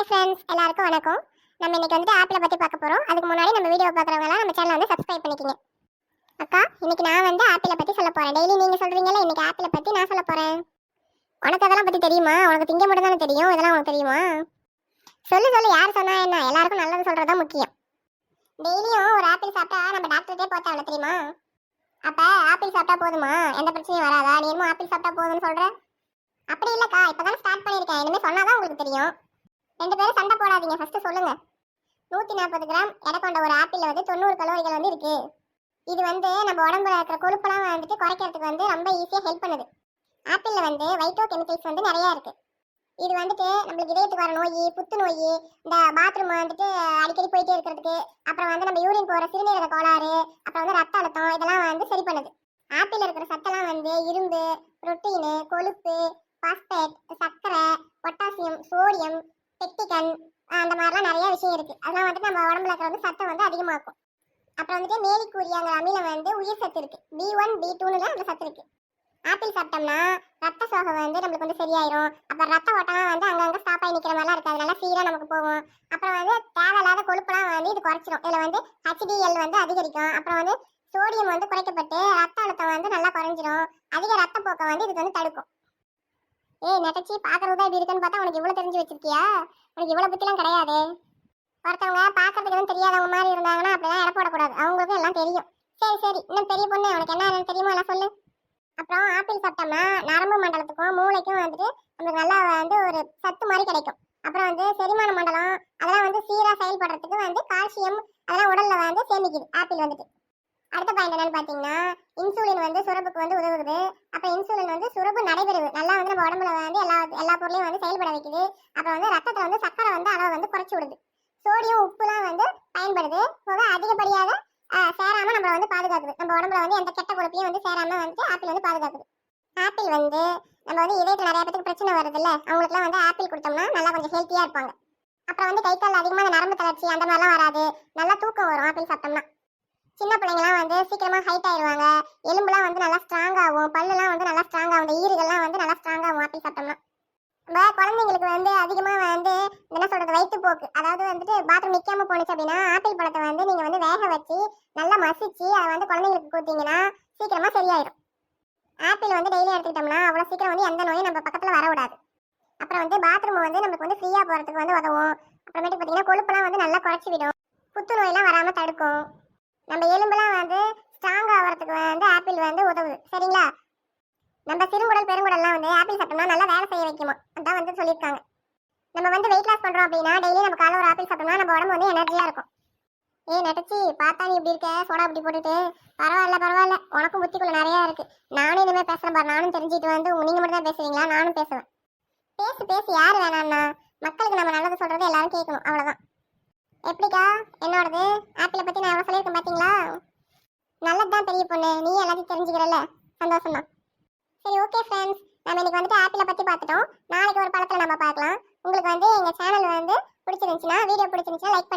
Hi friends எல்லாருக்கும் வணக்கம். நம்ம இன்னைக்கு வந்து ஆப்பிளை பற்றி பார்க்க போகிறோம் அதுக்கு முன்னாடி நம்ம வீடியோ பார்க்குறவங்களாம் நம்ம சேனலை வந்து சப்ஸ்கிரைப் பண்ணிக்கிங்க. அக்கா இன்னைக்கு நான் வந்து ஆப்பிளை பற்றி சொல்ல போகிறேன் டெய்லி நீங்கள் சொல்கிறீங்களா இன்னைக்கு ஆப்பிளை பற்றி நான் சொல்ல போகிறேன் உனக்கு அதெல்லாம் பற்றி தெரியுமா? உனக்கு திங்க மட்டும் தானே தெரியும். இதெல்லாம் உனக்கு தெரியுமா? சொல்லு சொல்லு. யார் சொன்னா என்ன? எல்லாருக்கும் நல்லது சொல்கிறது தான் முக்கியம். டெய்லியும் ஒரு ஆப்பிள் சாப்பிட்டா நம்ம டாக்டர்கிட்டே போத்தாவில தெரியுமா? அப்போ ஆப்பிள் சாப்பிட்டா போதுமா? எந்த பிரச்சனையும் வராதா? நீ என்னமோ ஆப்பிள் சாப்பிட்டா போதும்னு சொல்கிற அப்படி இல்லைக்கா. இப்போ தானே ஸ்டார்ட் பண்ணிருக்கேன் சொன்னால் தான் உங்களுக்கு தெரியும். ரெண்டு பேரும் சண்டை போடாதீங்க. ஃபர்ஸ்ட் சொல்லுங்க. நூத்தி நாற்பது கிராம் எடை கொண்ட ஒரு ஆப்பிள் வந்து தொண்ணூறு கலோரிகள் வந்து இருக்கு. இது வந்து நம்ம உடம்புல இருக்கிற கொழுப்பெல்லாம் வந்துட்டு குறைக்கிறதுக்கு வந்து ரொம்ப ஈஸியாக ஹெல்ப் பண்ணுது. ஆப்பிள்ல வந்து வைட்டோ கெமிக்கல்ஸ் வந்து நிறையா இருக்கு. இது வந்துட்டு நம்மளுக்கு இதயத்துக்கு வர நோய் புத்து நோய் இந்த பாத்ரூம் வந்துட்டு அடிக்கடி போயிட்டே இருக்கிறதுக்கு அப்புறம் வந்து நம்ம யூரின் போகிற சிறுநீரக கோளாறு அப்புறம் வந்து ரத்த அழுத்தம் இதெல்லாம் வந்து சரி பண்ணுது. ஆப்பிள் இருக்கிற சத்தெல்லாம் வந்து இரும்பு புரோட்டீனு கொழுப்பு பாஸ்பேட் சர்க்கரை பொட்டாசியம் சோடியம் பெக்டிகன் அந்த மாதிரிலாம் நிறைய விஷயம் இருக்கு. அதெல்லாம் வந்துட்டு நம்ம உடம்புல இருக்கிற வந்து சத்தம் வந்து அதிகமாக்கும் அப்புறம் வந்துட்டு மேலிக்கூறியாங்கிற அமில வந்து உயிர் சத்து இருக்கு. பி ஒன் பி டூன்னு அந்த சத்து இருக்கு. ஆப்பிள் சாப்பிட்டோம்னா ரத்த சோகை வந்து நம்மளுக்கு வந்து சரியாயிரும். அப்புறம் ரத்த ஓட்டம் வந்து அங்கங்க ஸ்டாப் ஆகி நிற்கிற மாதிரிலாம் இருக்கு அதனால சீராக நமக்கு போகும். அப்புறம் வந்து தேவையில்லாத கொழுப்புலாம் வந்து இது குறைச்சிரும். இதில் வந்து ஹெச்டிஎல் வந்து அதிகரிக்கும். அப்புறம் வந்து சோடியம் வந்து குறைக்கப்பட்டு ரத்த அழுத்தம் வந்து நல்லா குறைஞ்சிரும். அதிக ரத்தப்போக்கை வந்து இதுக்கு வந்து தடுக்கும். ஏய் நெட்டச்சி பாக்குறது தான் இப்படி இருக்குன்னு பார்த்தா உனக்கு இவ்வளவு தெரிஞ்சு வச்சிருக்கியா? உனக்கு இவ்வளவு புத்திலாம் கிடையாது. ஒருத்தவங்க பாக்குறதுக்கு எதுவும் தெரியாதவங்க மாதிரி இருந்தாங்கன்னா அப்படிலாம் இட போடக்கூடாது. அவங்களுக்கும் எல்லாம் தெரியும். சரி சரி. இன்னும் பெரிய பொண்ணு உனக்கு என்ன தெரியுமோ? எல்லாம் சொல்லு. அப்புறம் ஆப்பிள் சாப்பிட்டோம்னா நரம்பு மண்டலத்துக்கும் மூளைக்கும் வந்துட்டு நமக்கு நல்லா வந்து ஒரு சத்து மாதிரி கிடைக்கும். அப்புறம் வந்து செரிமான மண்டலம் அதெல்லாம் வந்து சீராக செயல்படுறதுக்கு வந்து கால்சியம் அதெல்லாம் உடல்ல வந்து சேமிக்குது ஆப்பிள் வந்துட்டு. அடுத்த பாயிண்ட் என்னன்னு பாத்தீங்கன்னா இன்சுலின் வந்து சுரப்புக்கு வந்து உதவுது. அப்புறம் இன்சுலின் வந்து சுரப்பு நடைபெறுது. உடம்புல வந்து எல்லா எல்லா பொருளையும் வந்து செயல்பட வைக்குது. அப்புறம் வந்து ரத்தத்தை வந்து சக்கரை வந்து அளவு வந்து குறைச்சி விடுது. சோடியம் உப்புலாம் வந்து பயன்படுது. போக அதிகப்படியாக சேராம நம்மளை வந்து பாதுகாக்குது. நம்ம உடம்புல வந்து எந்த கெட்ட கொழுப்பையும் வந்து சேராம வந்து ஆப்பிள் வந்து பாதுகாக்குது. ஆப்பிள் வந்து நம்ம வந்து இதயத்தில் நிறைய பேருக்கு பிரச்சனை வருது இல்ல அவங்களுக்குலாம் வந்து ஆப்பிள் கொடுத்தோம்னா நல்லா கொஞ்சம் ஹெல்த்தியா இருப்பாங்க. அப்புறம் வந்து கை கால் அதிகமாக அந்த நரம்பு தளர்ச்சி அந்த மாதிரிலாம் வராது. நல்லா தூக்கம் வரும் ஆப்பிள் சாப்பிட்டோம்னா. சின்ன பிள்ளைங்கலாம் வந்து சீக்கிரமா ஹைட் ஆயிடுவாங்க. எலும்புலாம் வந்து நல்லா ஸ்ட்ராங் என்ன வயிற்றுப்போக்கு அதாவது வந்துட்டு பாத்ரூம் நிற்காம போணுச்சு அப்படின்னா ஆப்பிள் பழத்தை வந்து நீங்கள் வந்து வேக வச்சு நல்லா மசிச்சு அதை வந்து குழந்தைங்களுக்கு கொடுத்தீங்கன்னா சீக்கிரமாக சரியாயிடும் ஆப்பிள் வந்து டெய்லி எடுத்துக்கிட்டோம்னா அவ்வளோ சீக்கிரம் வந்து எந்த நோயும் நம்ம பக்கத்தில் வரவிடாது அப்புறம் வந்து பாத்ரூம் வந்து நமக்கு வந்து ஃப்ரீயாக போகிறதுக்கு வந்து உதவும். அப்புறமேட்டு பார்த்தீங்கன்னா கொழுப்பெல்லாம் வந்து நல்லா குறைச்சி விடும். புத்துநோயெல்லாம் வராமல் தடுக்கும். நம்ம எலும்பெல்லாம் வந்து ஸ்ட்ராங் ஆகிறதுக்கு வந்து ஆப்பிள் வந்து உதவுது. சரிங்களா? நம்ம சிறுங்குடல் பெருங்குடல்லாம் வந்து ஆப்பிள் சாப்பிட்டோம்னா நல்லா வேலை செய்ய வைக்குமா அதான் வந்து சொல்லியிருக்காங்க. நம்ம வந்து வெயிட் லாஸ் பண்றோம் அப்படின்னா டெய்லி நம்ம காலை ஒரு ஆப்பிள் சாப்பிட்டோம்னா நம்ம உடம்பு வந்து எனர்ஜியா இருக்கும். ஏய் நெட்டச்சி பார்த்தா நீ இப்படி இருக்க? சோடா அப்படி போட்டுட்டு. பரவாயில்ல பரவாயில்ல. உனக்கும் புத்திக்குள்ள நிறைய இருக்கு. நானும் இனிமேல் பேசுறேன் பாரு. நானும் தெரிஞ்சுட்டு வந்து நீங்க மட்டும் தான் பேசுவீங்களா? நானும் பேசுவேன். பேசு பேசு யார் வேணாம்னா மக்களுக்கு நம்ம நல்லது சொல்றது எல்லாரும் கேட்கணும். அவ்வளவுதான். எப்படிக்கா? என்னோடது? ஆப்பிளை பத்தி நான் எவ்வளவு சொல்லியிருக்கேன் பாத்தீங்களா? நல்லதுதான் பெரிய பொண்ணு. நீ எல்லாத்தையும் தெரிஞ்சுக்கிறல்ல. சந்தோஷம் தான் சரி ஓகே ஃப்ரெண்ட்ஸ் நம்ம இன்னைக்கு வந்துட்டு ஆப்பிளை பத்தி பார்த்துட்டோம். நாளைக்கு ஒரு பழத்தில் நம்ம பார்க்கலாம். உங்களுக்கு வந்து எங்கள் சேனல் வந்து பிடிச்சிருந்துச்சுன்னா வீடியோ பிடிச்சிருந்துச்சுன்னா லைக்